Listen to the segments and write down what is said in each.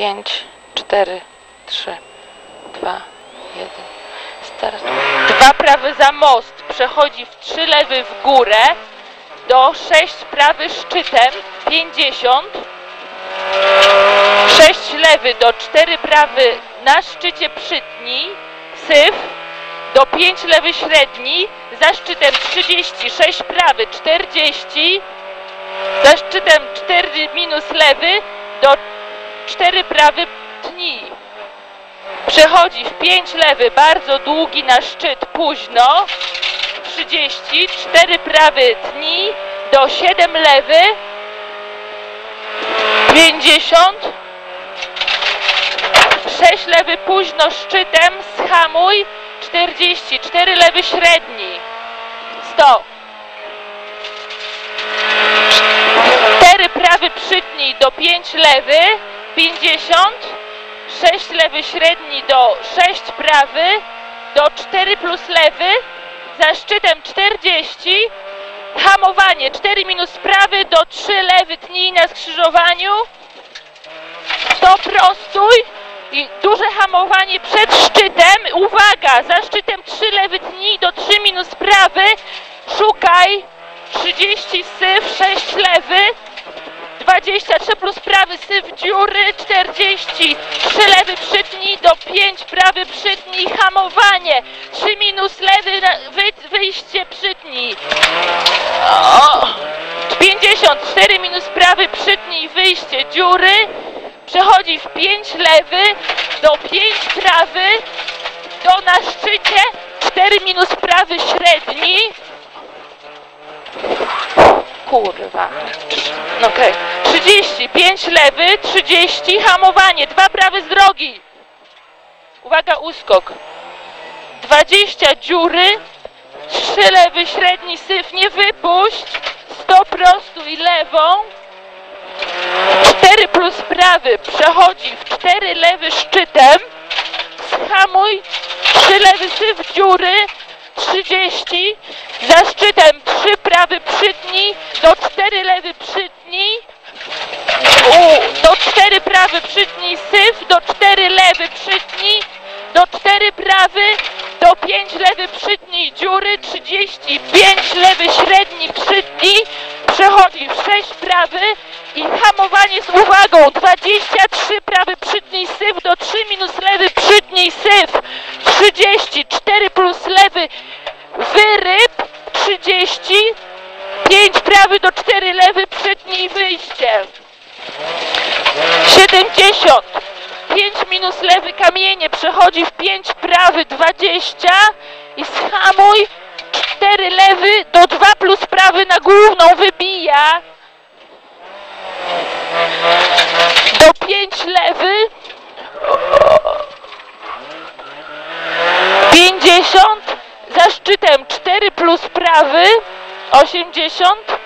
5, 4, 3, 2, 1. Start. Dwa prawy za most. Przechodzi w trzy lewy w górę. Do 6 prawy szczytem. 50. 6 lewy do 4 prawy na szczycie przytnij. Syf. Do 5 lewy średni. Za szczytem 30. 6 prawy 40. Za szczytem 4 minus lewy do 4 prawy tnij. Przechodzi w 5 lewy, bardzo długi na szczyt, późno. 30, 4 prawy tnij, do 7 lewy. 50. 6 lewy późno szczytem, schamuj. 40, 4 lewy średni. 100. 4 prawy przytnij do 5 lewy, 50, 6 lewy średni do 6 prawy, do 4 plus lewy, za szczytem 40, hamowanie 4 minus prawy do 3 lewy tnij na skrzyżowaniu, to prostuj i duże hamowanie przed szczytem, uwaga, za szczytem 3 lewy tnij do 3 minus prawy, szukaj, 30 syf, 6 lewy, 23 plus prawy syf dziury 40, 3 lewy przytnij do 5, prawy przytnij hamowanie, 3 minus lewy wy, wyjście przytnij. 54 minus prawy przytnij wyjście dziury, przechodzi w 5 lewy do 5 prawy, do na szczycie 4 minus prawy średni kurwa. No okej. Okay. 30, 5 lewy, 30, hamowanie, dwa prawy z drogi. Uwaga, uskok. 20 dziury, 3 lewy, średni syf, nie wypuść. 100 prostu i lewą. 4 plus prawy, przechodzi w 4 lewy szczytem. Hamuj, 3 lewy syf, dziury, 30. Za szczytem 3 prawy przytnij, do 4 lewy przytnij u, do 4 prawy przytnij syf, do 4 lewy przytnij, do 4 prawy, do 5 lewy przytnij dziury, 35 lewy średni przytnij, przechodzi w 6 prawy i hamowanie z uwagą, 23 prawy przytnij syf, do 3 minus lewy przytnij syf, 30, 4 plus lewy wyryb, 30, 5 prawy do 4 lewy przytnij wyjście. 70. 5 minus lewy kamienie przechodzi w 5 prawy 20 i schamuj. 4 lewy do 2 plus prawy na główną wybija. Do 5 lewy. 50 za szczytem 4 plus prawy. 80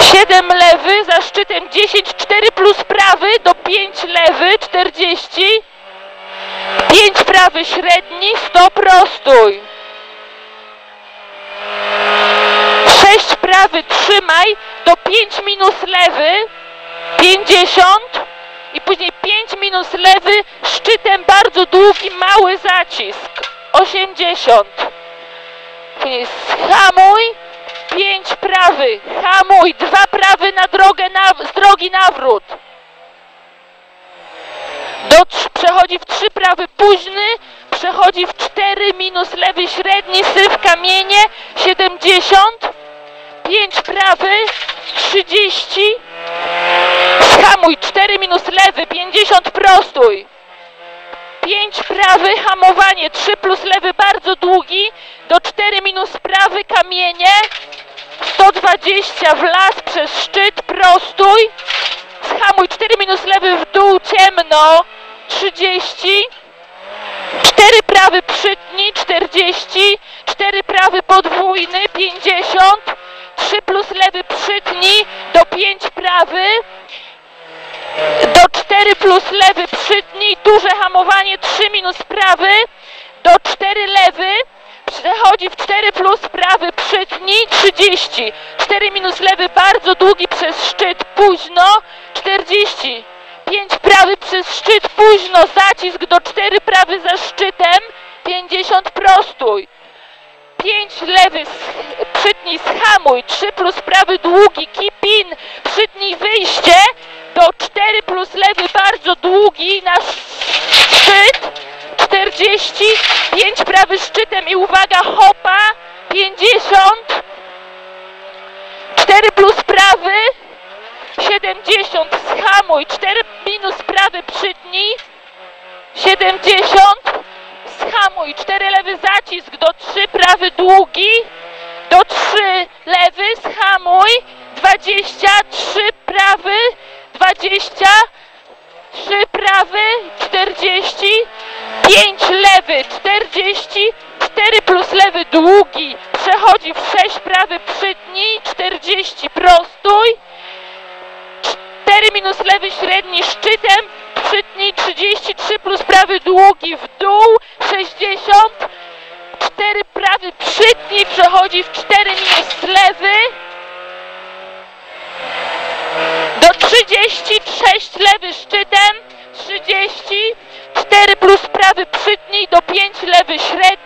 7 lewy, za szczytem 10, 4 plus prawy, do 5 lewy, 40. 5 prawy średni, 100 prostuj. 6 prawy trzymaj, do 5 minus lewy, 50. I później 5 minus lewy, szczytem bardzo długi, mały zacisk, 80. Później hamuj, 5 prawy, hamuj, 2 prawy na drogę, na, z drogi nawrót. Do, przechodzi w 3 prawy późny, przechodzi w 4 minus lewy średni, syf kamienie, 70, 5 prawy, 30, hamuj, 4 minus lewy, 50 prostuj. 5 prawy, hamowanie, 3 plus lewy bardzo długi, do 4 minus prawy kamienie, 120 w las przez szczyt, prostuj, schamuj, 4 minus lewy w dół, ciemno, 30, 4 prawy przytnij, 40, 4 prawy podwójny, 50, 3 plus lewy przytnij, do 5 prawy, do 4 plus lewy przytnij, duże hamowanie, 3 minus prawy, do 4 lewy, przechodzi w 4 plus prawy przytnij 30. 4 minus lewy bardzo długi przez szczyt późno 40. 5 prawy przez szczyt późno zacisk do 4 prawy za szczytem 50 prostuj. 5 lewy przytnij schamuj 3 plus prawy długi keep in przytnij wyjście do 4 plus lewy bardzo długi na szczyt 40 5 prawy szczytem i uwaga hopa 50 4 plus prawy 70 schamuj. 4 minus prawy przytnij 70 schamuj. 4 lewy zacisk do 3 prawy długi do 3 lewy schamuj. 23 prawy 20 3 prawy 40 5 lewy 40 4 plus lewy długi przechodzi w 6 prawy przytnij 40 prostój 4 minus lewy średni szczytem przytnij 33 plus prawy długi w dół 60 4 prawy przytnij przechodzi w 4 minus lewy. Do 30 6 lewy szczytem 30 4 5 lewy